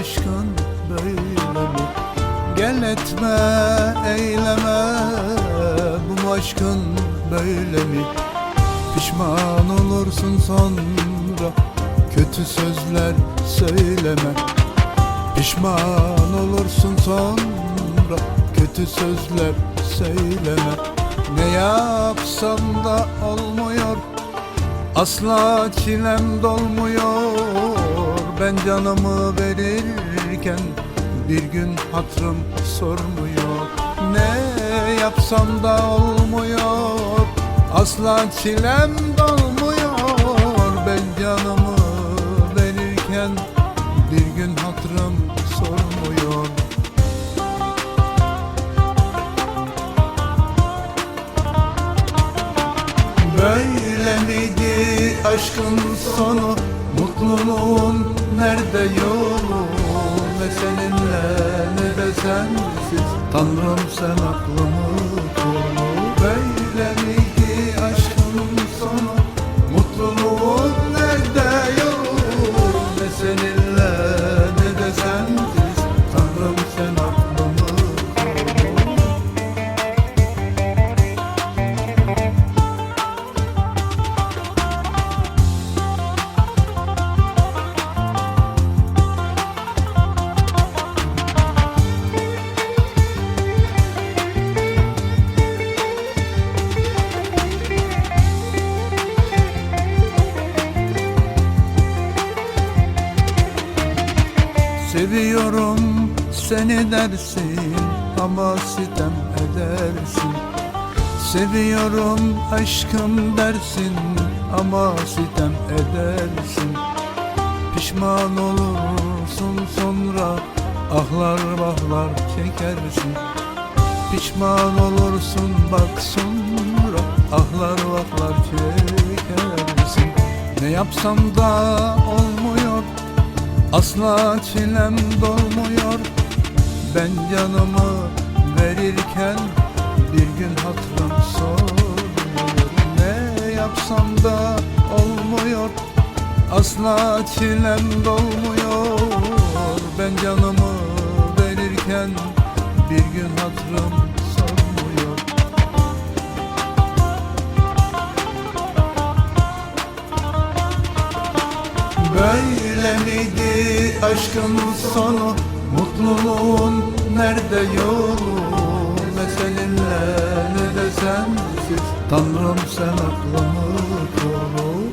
aşkın böyle mi? Gel etme eyleme Bu aşkın böyle mi? Pişman olursun sonra Kötü sözler söyleme Pişman olursun sonra Kötü sözler söyleme Ne yapsam da olmuyor Asla çilem dolmuyor Ben canımı verirken Bir gün hatırım sormuyor. Ne yapsam da olmuyor Asla çilem dolmuyor. Ben canımı verirken Bir gün hatırım sormuyor. Böyle miydi aşkın sonu Mutluluğun nerede yolu Ne seninle ne de sensiz Tanrım sen aklımı Seviyorum seni dersin ama sitem edersin. Seviyorum aşkım dersin ama sitem edersin. Pişman olursun sonra ahlar vahlar çekersin. Pişman olursun bak sonra ahlar vahlar çekersin. Ne yapsam da olmuyor Asla çilem dolmuyor. Ben canımı verirken Bir gün hatırım sormuyor. Ne yapsam da olmuyor. Asla çilem dolmuyor. Ben canımı verirken Bir gün hatırım sormuyor. Böyle miydi aşkın sonu Mutluluğun nerede yolu? Ne seninle ne de sensiz Tanrım sen aklımı koru